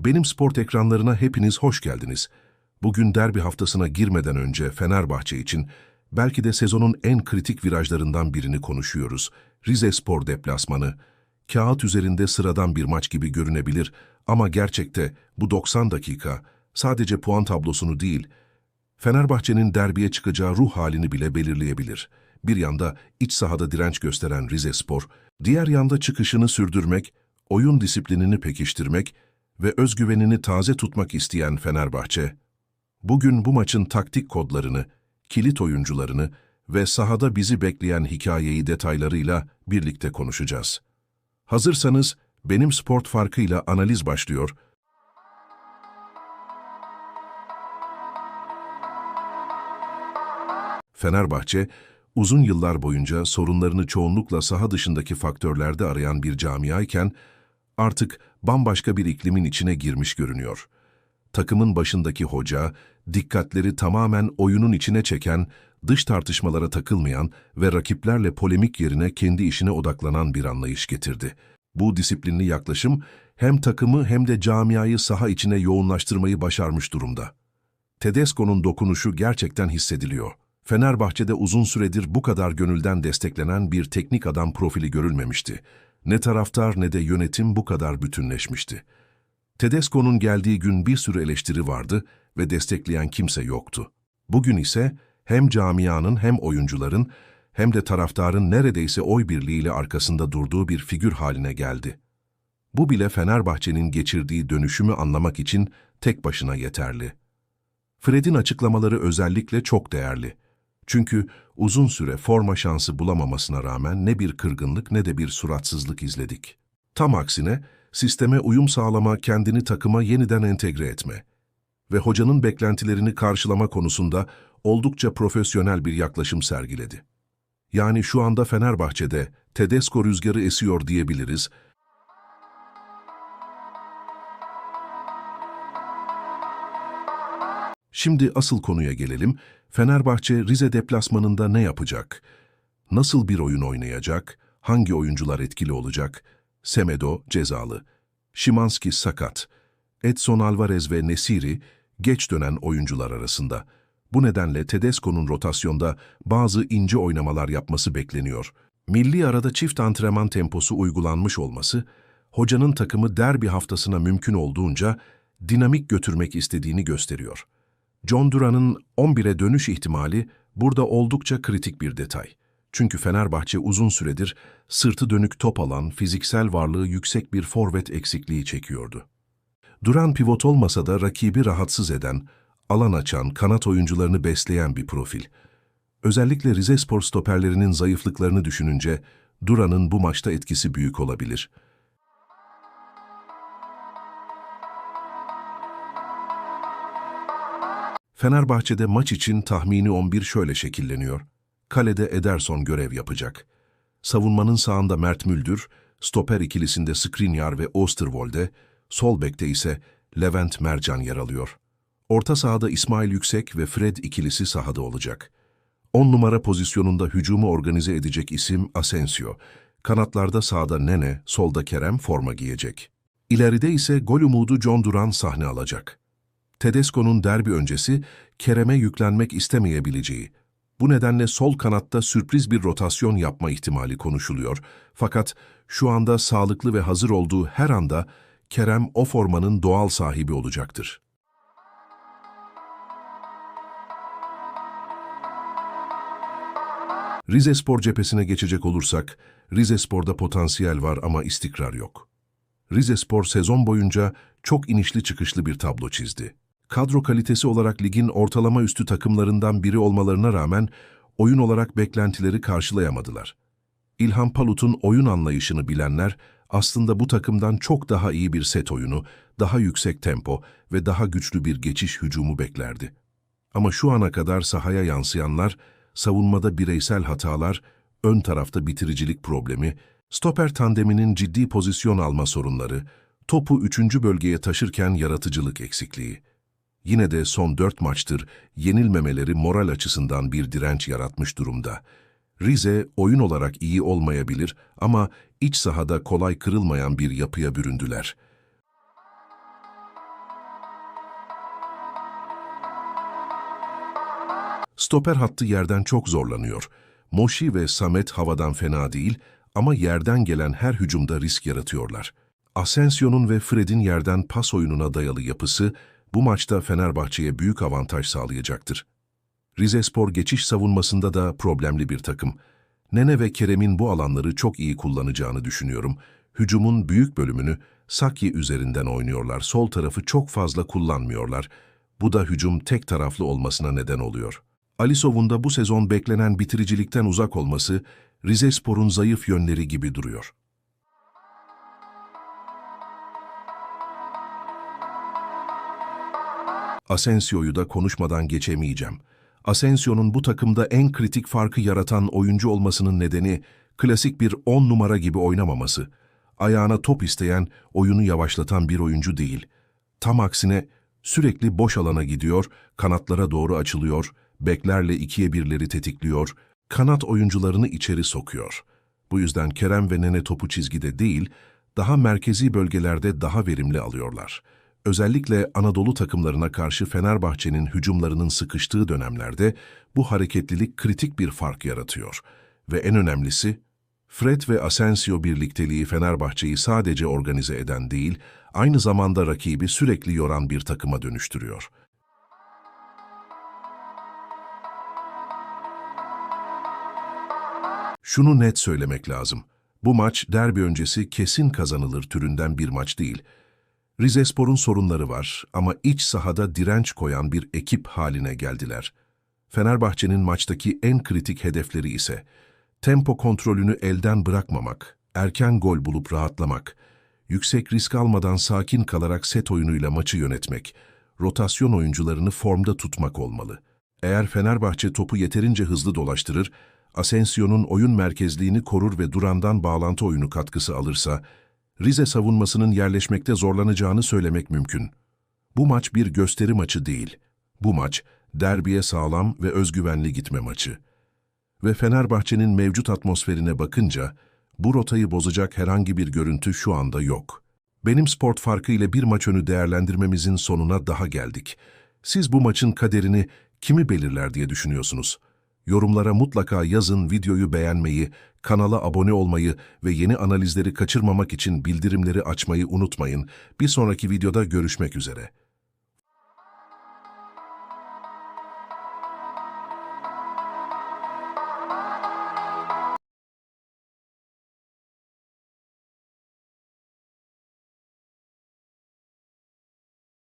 Benim sport ekranlarına hepiniz hoş geldiniz. Bugün derbi haftasına girmeden önce Fenerbahçe için belki de sezonun en kritik virajlarından birini konuşuyoruz. Rize Spor deplasmanı. Kağıt üzerinde sıradan bir maç gibi görünebilir ama gerçekte bu 90 dakika sadece puan tablosunu değil, Fenerbahçe'nin derbiye çıkacağı ruh halini bile belirleyebilir. Bir yanda iç sahada direnç gösteren Rize Spor, diğer yanda çıkışını sürdürmek, oyun disiplinini pekiştirmek ve özgüvenini taze tutmak isteyen Fenerbahçe, bugün bu maçın taktik kodlarını, kilit oyuncularını ve sahada bizi bekleyen hikayeyi detaylarıyla birlikte konuşacağız. Hazırsanız benim sport farkıyla analiz başlıyor. Fenerbahçe, uzun yıllar boyunca sorunlarını çoğunlukla saha dışındaki faktörlerde arayan bir camiayken, artık bambaşka bir iklimin içine girmiş görünüyor. Takımın başındaki hoca, dikkatleri tamamen oyunun içine çeken, dış tartışmalara takılmayan ve rakiplerle polemik yerine kendi işine odaklanan bir anlayış getirdi. Bu disiplinli yaklaşım hem takımı hem de camiayı saha içine yoğunlaştırmayı başarmış durumda. Tedesco'nun dokunuşu gerçekten hissediliyor. Fenerbahçe'de uzun süredir bu kadar gönülden desteklenen bir teknik adam profili görülmemişti. Ne taraftar ne de yönetim bu kadar bütünleşmişti. Tedesco'nun geldiği gün bir sürü eleştiri vardı ve destekleyen kimse yoktu. Bugün ise hem camianın hem oyuncuların hem de taraftarın neredeyse oy birliğiyle arkasında durduğu bir figür haline geldi. Bu bile Fenerbahçe'nin geçirdiği dönüşümü anlamak için tek başına yeterli. Fred'in açıklamaları özellikle çok değerli. Çünkü uzun süre forma şansı bulamamasına rağmen ne bir kırgınlık ne de bir suratsızlık izledik. Tam aksine sisteme uyum sağlama, kendini takıma yeniden entegre etme ve hocanın beklentilerini karşılama konusunda oldukça profesyonel bir yaklaşım sergiledi. Yani şu anda Fenerbahçe'de Tedesco rüzgarı esiyor diyebiliriz Şimdi asıl konuya gelelim. Fenerbahçe Rize deplasmanında ne yapacak? Nasıl bir oyun oynayacak? Hangi oyuncular etkili olacak? Semedo cezalı. Şimanski sakat. Edson Alvarez ve Nesiri geç dönen oyuncular arasında. Bu nedenle Tedesco'nun rotasyonda bazı ince oynamalar yapması bekleniyor. Milli arada çift antrenman temposu uygulanmış olması, hocanın takımı derbi haftasına mümkün olduğunca dinamik götürmek istediğini gösteriyor. John Duran'ın 11'e dönüş ihtimali burada oldukça kritik bir detay. Çünkü Fenerbahçe uzun süredir sırtı dönük top alan, fiziksel varlığı yüksek bir forvet eksikliği çekiyordu. Duran pivot olmasa da rakibi rahatsız eden, alan açan, kanat oyuncularını besleyen bir profil. Özellikle Rizespor stoperlerinin zayıflıklarını düşününce Duran'ın bu maçta etkisi büyük olabilir.'' Fenerbahçe'de maç için tahmini 11 şöyle şekilleniyor. Kalede Ederson görev yapacak. Savunmanın sağında Mert Müldür, stoper ikilisinde Skriniar ve Osterwolde, sol bekte ise Levent Mercan yer alıyor. Orta sahada İsmail Yüksek ve Fred ikilisi sahada olacak. 10 numara pozisyonunda hücumu organize edecek isim Asensio. Kanatlarda sağda Nene, solda Kerem forma giyecek. İleride ise gol umudu John Duran sahne alacak. Tedesco'nun derbi öncesi Kerem'e yüklenmek istemeyebileceği, bu nedenle sol kanatta sürpriz bir rotasyon yapma ihtimali konuşuluyor. Fakat şu anda sağlıklı ve hazır olduğu her anda Kerem o formanın doğal sahibi olacaktır. Rize Spor cephesine geçecek olursak, Rize Spor'da potansiyel var ama istikrar yok. Rize Spor sezon boyunca çok inişli çıkışlı bir tablo çizdi kadro kalitesi olarak ligin ortalama üstü takımlarından biri olmalarına rağmen oyun olarak beklentileri karşılayamadılar. İlhan Palut'un oyun anlayışını bilenler aslında bu takımdan çok daha iyi bir set oyunu, daha yüksek tempo ve daha güçlü bir geçiş hücumu beklerdi. Ama şu ana kadar sahaya yansıyanlar, savunmada bireysel hatalar, ön tarafta bitiricilik problemi, stoper tandeminin ciddi pozisyon alma sorunları, topu üçüncü bölgeye taşırken yaratıcılık eksikliği. Yine de son dört maçtır yenilmemeleri moral açısından bir direnç yaratmış durumda. Rize oyun olarak iyi olmayabilir ama iç sahada kolay kırılmayan bir yapıya büründüler.'' Stoper hattı yerden çok zorlanıyor. Moşi ve Samet havadan fena değil ama yerden gelen her hücumda risk yaratıyorlar. Asensio'nun ve Fred'in yerden pas oyununa dayalı yapısı bu maçta Fenerbahçe'ye büyük avantaj sağlayacaktır. Rizespor geçiş savunmasında da problemli bir takım. Nene ve Kerem'in bu alanları çok iyi kullanacağını düşünüyorum. Hücumun büyük bölümünü Saki üzerinden oynuyorlar. Sol tarafı çok fazla kullanmıyorlar. Bu da hücum tek taraflı olmasına neden oluyor. Alisov'un da bu sezon beklenen bitiricilikten uzak olması Rizespor'un zayıf yönleri gibi duruyor. Asensio'yu da konuşmadan geçemeyeceğim. Asensio'nun bu takımda en kritik farkı yaratan oyuncu olmasının nedeni klasik bir 10 numara gibi oynamaması. Ayağına top isteyen, oyunu yavaşlatan bir oyuncu değil. Tam aksine sürekli boş alana gidiyor, kanatlara doğru açılıyor, beklerle ikiye birleri tetikliyor, kanat oyuncularını içeri sokuyor. Bu yüzden Kerem ve Nene topu çizgide değil, daha merkezi bölgelerde daha verimli alıyorlar. Özellikle Anadolu takımlarına karşı Fenerbahçe'nin hücumlarının sıkıştığı dönemlerde bu hareketlilik kritik bir fark yaratıyor. Ve en önemlisi, Fred ve Asensio birlikteliği Fenerbahçe'yi sadece organize eden değil, aynı zamanda rakibi sürekli yoran bir takıma dönüştürüyor. Şunu net söylemek lazım. Bu maç derbi öncesi kesin kazanılır türünden bir maç değil. Rizespor'un sorunları var ama iç sahada direnç koyan bir ekip haline geldiler. Fenerbahçe'nin maçtaki en kritik hedefleri ise tempo kontrolünü elden bırakmamak, erken gol bulup rahatlamak, yüksek risk almadan sakin kalarak set oyunuyla maçı yönetmek, rotasyon oyuncularını formda tutmak olmalı. Eğer Fenerbahçe topu yeterince hızlı dolaştırır, Asensio'nun oyun merkezliğini korur ve Duran'dan bağlantı oyunu katkısı alırsa, Rize savunmasının yerleşmekte zorlanacağını söylemek mümkün. Bu maç bir gösteri maçı değil. Bu maç, derbiye sağlam ve özgüvenli gitme maçı. Ve Fenerbahçe'nin mevcut atmosferine bakınca, bu rotayı bozacak herhangi bir görüntü şu anda yok. Benim sport farkı ile bir maç önü değerlendirmemizin sonuna daha geldik. Siz bu maçın kaderini kimi belirler diye düşünüyorsunuz? Yorumlara mutlaka yazın, videoyu beğenmeyi, kanala abone olmayı ve yeni analizleri kaçırmamak için bildirimleri açmayı unutmayın. Bir sonraki videoda görüşmek üzere.